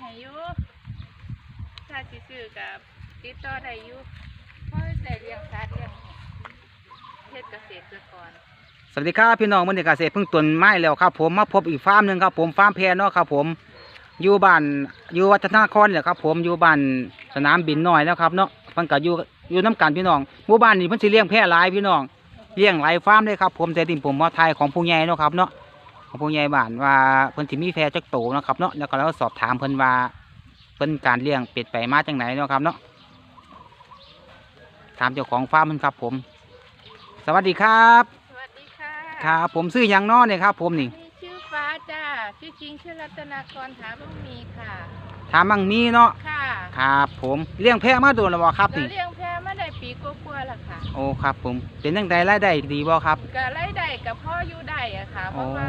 ให้อยู่ถ้าสิซื้อกับติดต่อได้อยู่เพราะได้เลี้ยงสัตว์เลี้ยงเฮ็ดเกษตรกรสวัสดีครับพี่น้องมันเด็กเกษตรเพิ่งต้นไม้แล้วครับ ผมมาพบอีกฟาร์มหนึ่งครับ ผมฟาร์มแพรเนาะครับ ผมอยู่บ้านอยู่วัฒนครเนี่ยครับ ผมอยู่บ้านสนามบินน้อยแล้วครับเนาะเพิ่นก็อยู่อยู่น้ำกันพี่น้องหมู่บ้านนี้เพิ่นสิเลี้ยงแพะหลายพี่น้องเลี้ยงหลายฟาร์มเลยครับ ผมแต่ที่ผมมาไทยของผู้ใหญ่เนาะครับเนาะ ของผู้ใหญ่บ้านว่าเพิ่นสิมีแพะจักโตเนาะครับเนาะแล้วก็เราสอบถามเพิ่นว่าเพิ่นการเลี้ยงเป็ดไปมาจังไหนเนาะครับเนาะถามเจ้าของฟาร์มเพิ่นครับผม สวัสดีครับ สวัสดีค่ะครับผมซื้อหยังน้อเนี่ยครับ ผมนี่นี่ชื่อฟ้าจ้าชื่อจริงชื่อรัตนากรถาบังมีค่ะถามบังมีเนาะค่ะ ครับ ผมเลี้ยงแพะมาโดนแล้วบ่ครับเรานี่ เลี้ยงแพะมาได้ ปีกว่าๆแล้วค่ะโอ้ครับผมเป็นจังไดรายได้ดีบ่ครับ ก็ไล่ได้กับพ่ออยู่ได้อะค่ะ เพโอ้ราะว่า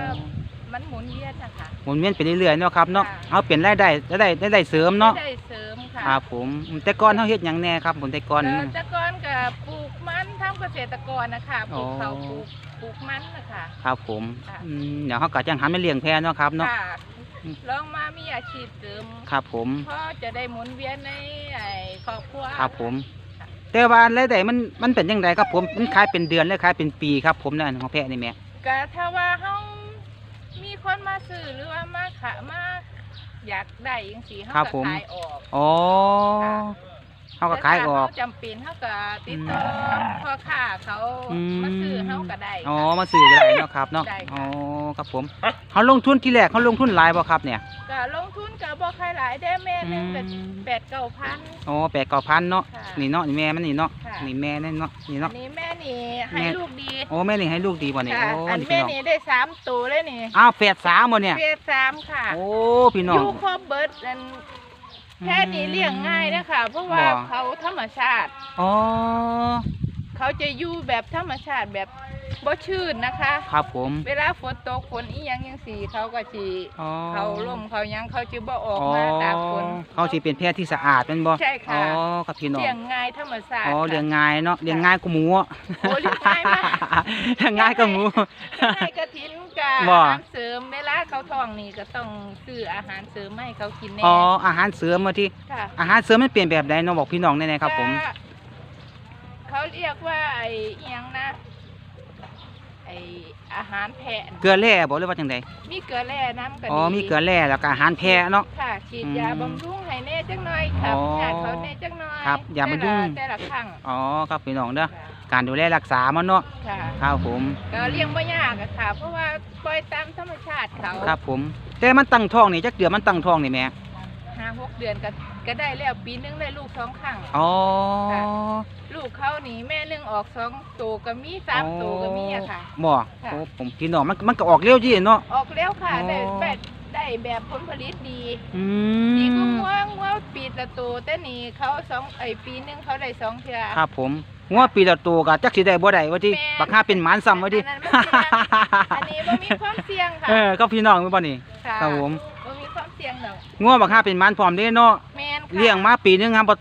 มันหมุนเวียนนะคะหมุนเวียนไปเรื่อยๆเนาะครับเนาะค่ะ เอาเป็นรายได้รายได้รายได้เสริมเนาะได้เสริมค่ะครับผมแต่ก่อนเฮาเฮ็ดหยังแน่ครับผมแต่ก่อน เอ่อแต่ก่อนกับปลูกมันทำเกษตรกรนะคะปลูกอ๋อเขาวปลูกปลูกมันนะคะ ครับผมค่ะ อืมเดี๋ยวเฮาก็จังหันมาเลี้ยงแพะเนาะครับเนาะค่ะอืมลองมามีอาชีพเสริมครับผมพ่อจะได้หมุนเวียนในไอ้ครอบครัวครับผม แต่ว่ารายได้มันมันเป็นจังไดครับผมมันขายเป็นเดือนหรือขายเป็นปีครับผมนั่นของแพะนี่แม่ก็ถ้าว่าเฮามีคนมาซื้อหรือว่ามาขะมาอยากได้จังซี่เฮาก็ขายออกอ๋อ เฮาก็ขายออก แต่ถ้เฮจำเป็นเฮาก็ติดต่อพ่อค้าเขาอืม มาซื้อเฮาก็ได้อ๋อค่ะ มาซื้อก็ได้เนาะครับเนาะได้ค่ะ อ๋อครับผมเขาลงทุนที่แรกเขาลงทุนหลายบ่ครับเนี่ยก็ลงทุนก็บ่ค่อยหลายได้แม่หนึงก็อืมแปดเก้าพัน อ๋อแปดเก้าพันเนาะค่ะนี่เนาะนี่แม่มันนี่เนาะค่ะ นี่แม่นั่นเนาะนี่อัเนาะ นนี้แม่นี่ให้แม่ ลูกดีโอ้แม่นี่ให้ลูกดีบ่เนี่ยค่ะโอ้อันนี่แม่พี่น้องนี่ได้สามตัวเลยนี่อ้าวแปดสามบ่เนี่ย เพียสามค่ะโอ้พี่น้อองยู่ครบเบิดอัน แค่นี้เลี้ยงง่ายนะคะเพราะว่าบ่ เขาธรรมชาติ อ๋อ เขาจะอยู่แบบธรรมชาติแบบบ่ชื้นนะคะ ครับผม เวลาฝนตกฝนอีหยังยังสีเขาก็สิอ๋อ เขาล่มเขาหยังเขาจะบ่ออกอ๋อมาตากฝนเขาสิเป็นแพะที่สะอาดแม่นบ่ใช่ค่ะ อ๋อครับพี่น้อง เลี้ยงง่ายธรรมชาติอ๋อค่ะเลี้ยงง่ายเนาะเลี้ยงง่ายกว่าหมูอะโอ้เลี้ยงง่ายมาก เลี้ยงง่ายกว่าหมู ให้กระถินกับบ่ อาหารเสริมเวลาเขาท้องนี่ก็ต้องซื้ออาหารเสริมมาให้เขากินแน่อ๋ออาหารเสริมมาที่ค่ะอาหารเสริมมันเปลี่ยนแบบใดเนาะบอกพี่น้องแน่ๆครับผม ก็ เขาเรียกว่าไอ้อิหยังนะไอ้อาหารแพะเกลือแร่บอกเลยว่าจังไดมีเกลือแร่น้ำกันอ๋อมีเกลือแร่แล้วก็อาหารแพะเนาะค่ะฉีดยาอืมบำรุงให้แน่จังหน่อยครับอ๋อญาติเขาแน่จังหน่อยครับยาบำรุงแต่ละแต่ละครั้งอ๋อครับพี่น้องเด้อค่ะการดูแลรักษามันเนาะค่ะครับผมก็เลี้ยงไม่ยากอะค่ะ เพราะว่าปล่อยตามธรรมชาติเขาครับผม แต่มันตั้งท้องนี่จักเดือนมันตั้งท้องนี่แม่ห้าหกเดือนก็ ก็ได้แล้วปีนึงได้ลูกสองครั้ง อ๋อ ค่ะ ลูกเขานี่แม่หนึงออกสองตัวก็มีสามตัวก็มีอะค่ะ บ่ค่ะ โอ้ผมพี่น้องมันมันก็ออกเร็วจีเนาะ ออกแล้วค่ะอ๋อ ได้แบบได้แบบผลผลิตดีอืดีก็มงัวงัวปีละตัวแต่นี่เขาสองไอยปีหนึงเขาได้สองเทื่อ ครับผมงัวปีละตัวก็จักสิได้บ่ได้ว่าที่แม่นบักหาเป็นหมานซ้ำว่าที่ อันนั้นมันเสี่ยงอันนี้บ่มีความเสี่ยงค่ะเออก็พี่น้องแม่นบ่นี่ค่ะครับผมบ่มีความเสี่ยงดอกงัวบักหาเป็นหมานพร้อมเด้เนาะแม่นค่ะ เลี้ยงมาปีนึงครับบ่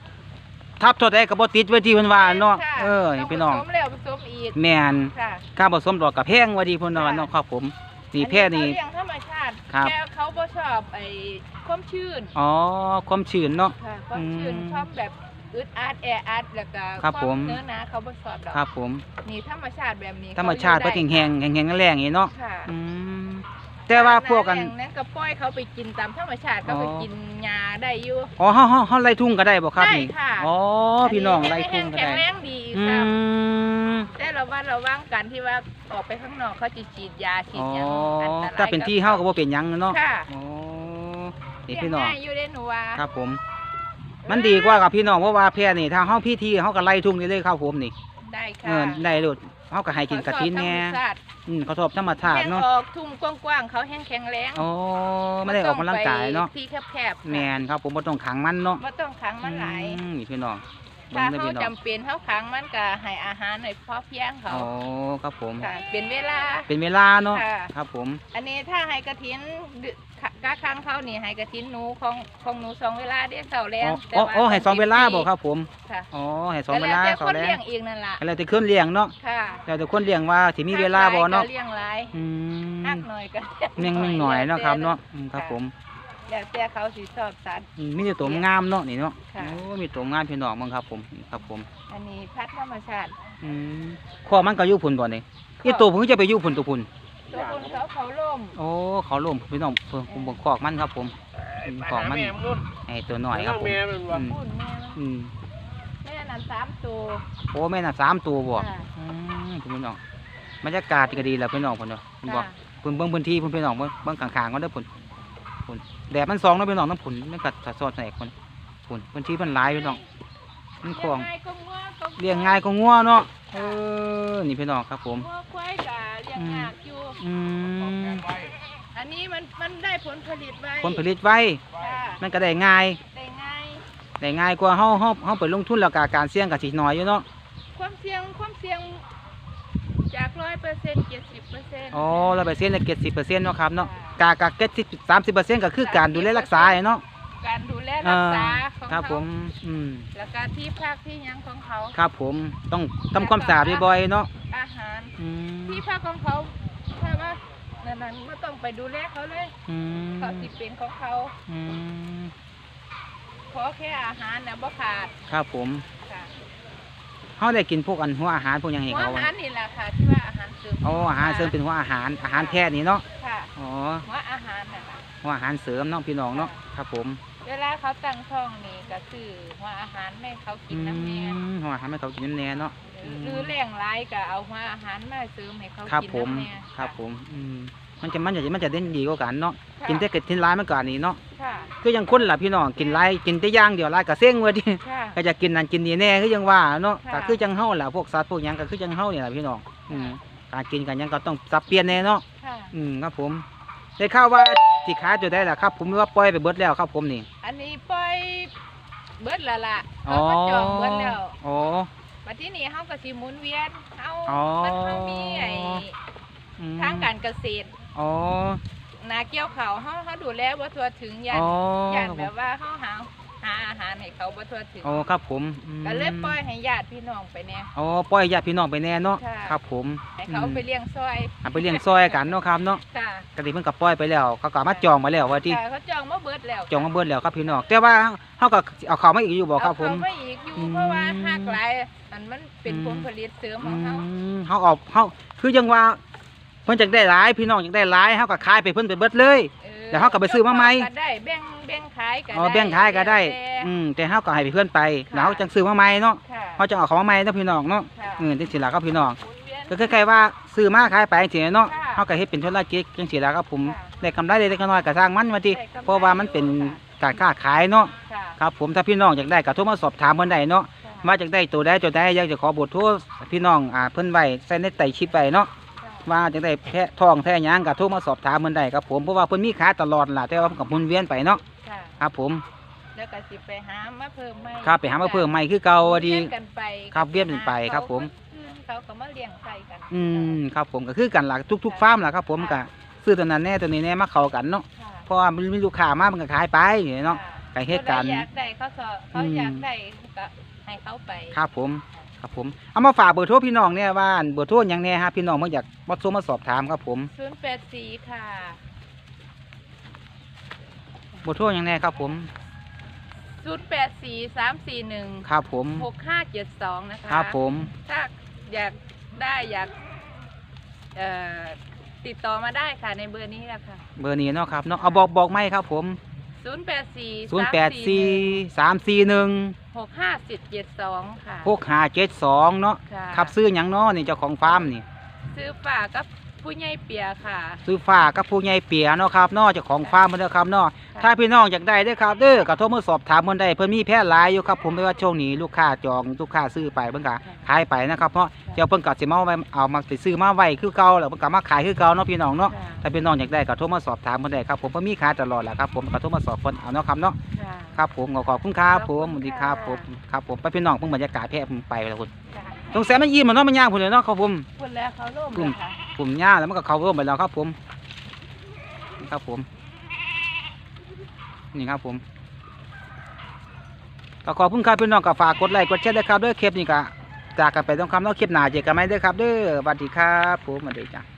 ทับเท่าใดก็บ่ติดไว้ที่เพิ่นว่าเนาะแม่ค่เออนี่พี่น้องผสมแล้วผสมอีกแม่นค่ะค่าผสมดอกกับแพงว่าดีเพิ่นว่าเนาะครับผมนี่แพะนี่อัเขาเลี้ยงธรรมชาติครับแค่เขาบ่ชอบไอ้ความชื้นอ๋อความชื้นเนาะค่ะความชื้นอืมความแบบอึดอัดแออัดแล้วก็ครับวาผมเนื้อหนาเขาบ่ชอบดอกครับผมนี่ธรรมชาติแบบนี้ธรรมชาติเขเพิ่อยู่นได้แห้งๆแห้งๆแรงๆอย่างนี้เนาะค่ะอืม แต่ว่าพวกกันหาแหล่งนั้นก็ปล่อยเขาไปกินตามธรรมชาติเขาไปอ๋อกินหญ้าได้อยู่ อ๋อเฮาเฮาเฮาไล่ทุ่งก็ได้บ่ครับได้นี่ค่ะ อ๋อ พี่น้องไล่ทุ่งก็แข็ได้งแรงดีอืครับม แต่ระวัดระวังกันที่ว่าออกไปข้างนอกเขาจะฉีดยาฉีดอ๋อ หยังอันตรายถ้าเป็นที่เฮาก็บ่เป็นหยังเนาะ ค่ะอ๋อ นี่เลี้ยพี่งน้อง ง่ายอยู่ได้หนูว่าครับผม มันดีกว่ากับพี่น้องเพราะว่าแพะนี่ถ้าเฮาพี่ที่เฮาก็ไล่ทุ่งนี่เลยครับผมนี่ ได้เอค่ะอได้โลดเฮาก็ให้กินกะทินแหน่เขาชอบธรรมชาติอืมเขาชอบธรรมชาติแห้งเนาะออกทุ่งกว้างๆเขาแห้งแข็งแรงอ๋อไม่ได้ออกกำลังกายเนาะ ที่แคบๆแมนครับผมบ่ต้องขังมันเนาะบ่ต้องขังมันหลายอืมนี่พี่น้องเบิ่ ถ้างเด้อเขาพี่น้องจำเป็นเขาขังมันก็ให้อาหารในพอเพียงเขาอ๋อครับผม ค่ะเป็นเวลา เป็นเวลาเนาะค่ะ ครับผม อันนี้ถ้าให้กระถินดึกะครั้งเขานี่ให้กระถินหนูของของหนูสองเวลาเด้เสาร์แรอ๋งอแต่อ๋อว่าอ๋อให้สองเวลาต้บ่งครับผมค่ะอ๋อให้สองเวแล้ลาวแต่เขาคนแล้เลี้ยงเองนั่นล่ะแล้วแต่คนเลี้ยงเนาะค่ะแล้วแต่คนเลี้ยงว่าสิมีเวลาบ่เนาะก็เลี้ยงหลายอืมหักหน่อยก็เลี้ยงหน่อยเนาะครับเนาะอืมครับผม แล้วแต่เขาสิชอบสัตว์อืมมีแต่ตัวงามเนาะนี่เนาะค่ะ โอ้มีตัวงามพี่น้องมั้งครับผมนี่ครับผมอันนี้พัดธรรมชาติอืมข้อมันก็อยู่พุ่นบ่นี่อีตัวผมจะไปอยู่พุ่นตัวพุ่นตัวคนเขาเขาล่มโอ้เขาล่มพี่น้องเพิ่นผมบอกคอกมันครับ ผมอืมคอกมันไอ้ตัวน้อยครับผมแม่มันว่าอืมพูดแม่อืมแม่นั่นสามตัวโอ้แม่น่ะสามตัวบ่ค่ะอืมพี่น้องบรรยากาศก็ดีแล้วพี่น้องพุ่นเนาะเพิ่นบอกค่ะเพิ่นเบิ่งพื้นที่เพิ่นพี่น้องเบิ่งเบิ่งข้างๆก็ได้อพุ่น พุ่นแดดมันส่องเนาะพี่น้องน้ำพุ่นมันก็สะสอดใส่คนพุ่นพื้นที่มันหลายพี่น้องมันคลองเลี้ยงง่ายก็งัวก็เลี้ยงง่ายก็งัวเนาะเออนี่พี่น้องครับ ผมงัวควายกะเลี้ยงยากอยู่อืมอันนี้มันมันได้ผลผลิตไว้ผลผลิตไว้ค่ะมันก็ได้ง่ายได้ง่ายได้ง่ายกว่าเฮาเฮาเฮาไปลงทุนแล้วก็การเสี่ยงก็สิน้อยอยู่เนาะความเสี่ยงความเสี่ยงจากร้ อยเปอร์เซ็นต์เจ็ดสิบเปอร์เซ็นต์ อ๋อเราไปเซ็นต์เจ็ดสิบเปอร์เซ็นต์เนาะครับเนาะกากาเก็ดสิบสามสิบเปอร์เซ็นต์ก็คือการดูแลรักษาเนาะการดูแลรักษาของครับเขาผมอืมแล้วก็ที่พักที่หยังของเขาครับผมต้องทำความสะอาดบ่อยๆเนาะอาหารอืมที่พักของเขาถ้าว่านั่นนั้นไม่ต้องไปดูแลเขาเลยอืมเขาสิเป็นของเขาอืมขอแค่อาหารนะบ่ขาดครับผมค่ะเฮาได้กินพวกอันหัวอาหารพวกหยังให้หัวเขาอาหารนี่แหละค่ะที่ว่าอา หารเสริมอ๋ออาหารเสริมเป็นหัวอาหารอาหารแท้นี่เนาะค่ะอ๋อหัวอาหารน่ะค่ะหัวอาหารเสริมเนาะพี่น้องเนาะครับผม เวลาเขาตั้งท้องนี่ก็คือหัวอาหารให้เขากิอืนน้ำแน่มหัวอาหารให้เขากินน้ำแน่เนาะอืมหรือแรงร้ายก็เอาหัวอาหารมาเสริมให้เขาครับกินผมน้ำแน่ครับผมอืมมันจะมันจะมันจะเด่นดีกว่ากันเนาะค่ะกินแต่เกิดทิ้นร้ายมันก่อนนี่เนาะค่ะคือยังคนล่ะพี่น้องกินไรกินแต่อย่างเดียวไรก็เซ้งเว้ยดิค่ะ ก็จะกินนั่นกินนี่แน่คือยังว่าเนาะค่ะ ก็คือจังเฮาล่ะพวกสัตว์พวกหยังก็คือจังเฮานี่ล่ะพี่น้อง อืมการกินกันหยังก็ต้องสับเปลี่ยนแน่เนาะค่ะ อืมครับผมได้ข่าวว่าสิขายตัวได้ล่ะครับ ผมว่าปล่อยไปเบิดแล้วครับผมนี่ อันนี้ปล่อยเบิดและล่ะอ๋อเขาก็จองเบิดแล้วอ๋อบัดที่นี้เฮาก็สิหมุนเวียนเฮาอ๋อ มันเฮามีไอ้อืมทางการเกษตรอ๋อนาเกี่ยวเขาวเฮาเฮาดูแลบ่ทั่วถึงย่านอ๋อย่านแบบว่าเฮาหาหาอาหาร ให้เขาบ่ทั่วถึงอ๋อครับผมอืมก็เลยปล่อยให้ญาติพี่น้องไปแน่ อ๋อปล่อยญาติพี่น้องไปแน่เนาะค่ะ ครับผมให้เขาไปเลี้ยงซอยเอาไปเลี้ยงซอยกันเนาะครับเนาะค่ะกติเพิ่นก็ปล่อยไปแล้วเขาก็มาจองมาแล้วว่าที่ค่ะเขาจองมาเบิดแล้วจองมาเบิดแล้วครับพี่น้องแต่ว่าเฮาก็เอาเข้ามาอีกอยู่บ่ครับผม เอาเขามาอีกอยู่อืม เพราะว่าหากหลายอันมันเป็นอืมผลผลิตเสริมขอืองเขามเฮาออกเฮาคือจังว่า เพิ่นจักได้หลายพี่น้องจักได้หลายเฮาก็ขายไปเพิ่นไปเบิดเลยออ เดี๋ยวเขาก็ไปซื้อมาใหม่ก็ได้แบ่งแบ่งขายก็อ๋อได้แบ่งขายก็ได้แต่อืมแต่เฮาก็ให้เพื่อนไปค่ะแล้วเฮาจังซื้อมาใหม่เนาะค่ะเฮาจังเอาของมาใหม่เนาะพี่น้องเนาะค่ะเออจังซี่ล่ะครับพี่น้องหมุนเวียนก็คล้ายๆว่าซื้อมาขายไปจังซี่เนาะค่ะเฮาก็เฮ็ดเป็นธุรกิจจังซี่ล่ะครับผมค่ะได้กำไรเล็กๆน้อยๆก็สร้างมันว่าติได้กำไรเพราะว่ามันเป็นอยู่การค้าขายเนาะค่ะครับผมถ้าพี่น้องอยากได้ก็โทรมาสอบถามเพิ่นได้เนาะค่ะว่าอยากได้ตัวใดตัวใดอยากจะขอเบทโทรพี่น้องอ่าเพิ่นไว้ใส่ในไต่คลิปไว้เนาะค่ะ ว่าอยากได้แพะทองแท้หยังก็โทรมาสอบถามเพิ่นได้ครับผมเพราะว่าเพิ่นมีขายตลอดล่ะแต่ว่าเพิ่นก็หมุนเวียนไปเนาะค่ะครับผมแล้วก็สิไปหามาเพิ่มใหม่ครับไปหามาเพิ่มใหม่คือเก่าว่าดีเลี้ยงกันไปครับเวียนกันไปครับผมเขาก็มาเลี้ยงใส่กันอืมครับผมก็คือกันล่ะทุกๆฟาร์มล่ะครับ ผมก็ซื้อตัวนั้นแน่ตัวนี้แน่มาเข้ากันเนาะค่ะเพราะว่ามันมีลูกค้ามามันก็ขายไปอย่างนี้เนาะค่ะก็เฮ็ดกันผู้ใอยากได้เขาสอเขาอืมอยากได้ก็ให้เขาไปครับผม ครับผมเอามาฝากเบอร์โทรพี่น้องเนี่ยว่าเบอร์โทรหยังแน่ฮะพี่น้องมาอยากมาโทรมาสอบถามครับผมศูนย์แปดสี่ค่ะเบอร์โทรหยังแน่ครับผมศูนย์แปดสี่สามสี่หนึ่งครับผมหกห้าเจ็ดสองนะคะครับผมถ้าอยากได้อยากเอ่อติดต่อมาได้ค่ะในเบอร์นี้แหละค่ะ เบอร์นี้เนาะครับเนาะเอาบอกบอกไม่ครับผม ศูนย์แปดสี่ศูนย์แปดสี่สามสี่หนึ่งหกห้าสิบเจ็ดสองค่ะหกห้าเจ็ดสองเนาะค่ะครับซื้อหยังเนาะนี่เจ้าของฟาร์มนี่ ซื้อฝากกับ ผู้ใหญ่เปียค่ะ ซื้อฝากกับผู้ใหญ่เปียเนาะครับเนาะเจ้าของฟาร์มเพิ่นเด้อครับเนาะค่ะถ้าพี่น้องอยากได้เด้อครับเด้อก็โทรมาสอบถามเพิ่นได้เพิ่นมีแพะหลายอยู่ครับผมไม่ว่าช่วงนี้ลูกค้าจองลูกค้าซื้อไปเพิ่นก็ขายไปนะครับเพราะเดี๋ยวเพิ่นก็สิมาเอาไว้เอามาสิซื้อมาไว้คือเก่าแล้วเพิ่นก็มาขายคือเก่าเนาะพี่น้องเนาะค่ะ ถ้าพี่น้องอยากได้ก็โทรมาสอบถามเพิ่นได้ครับผมเพิ่นมีขายตลอดแหละครับผมก็โทรมาสอบเพิ่นเอาเนาะครับเนาะค่ะ ครับผมขอขอบคุณครับผมขอบสคุณวัสดีครับผมค่ะครับผมไปพี่น้องเพิ่งบรรยากาศแพะผมไปแล้วคุณ ค่ะ สงสัยมันยิ้มมันเนาะมันย่างพุ่นเลยเนาะครับผมคนแล้วเขาร่วมกลุ่มเลยค่ะผมย่างแล้วมันก็เข้าร่วมไปแล้วครับผมนี่ครับผม นี่ครับผมก็ขอบคุณครับพี่น้องก็ฝากกดไลค์กดแชร์ด้วยครับด้วยคลิปนี้ก็จากกันไปต้องคำเนาะคลิปหน้าเจอกันไหมเด้อครับเด้อสวัสดีครับผมสวัสดีจ้ะ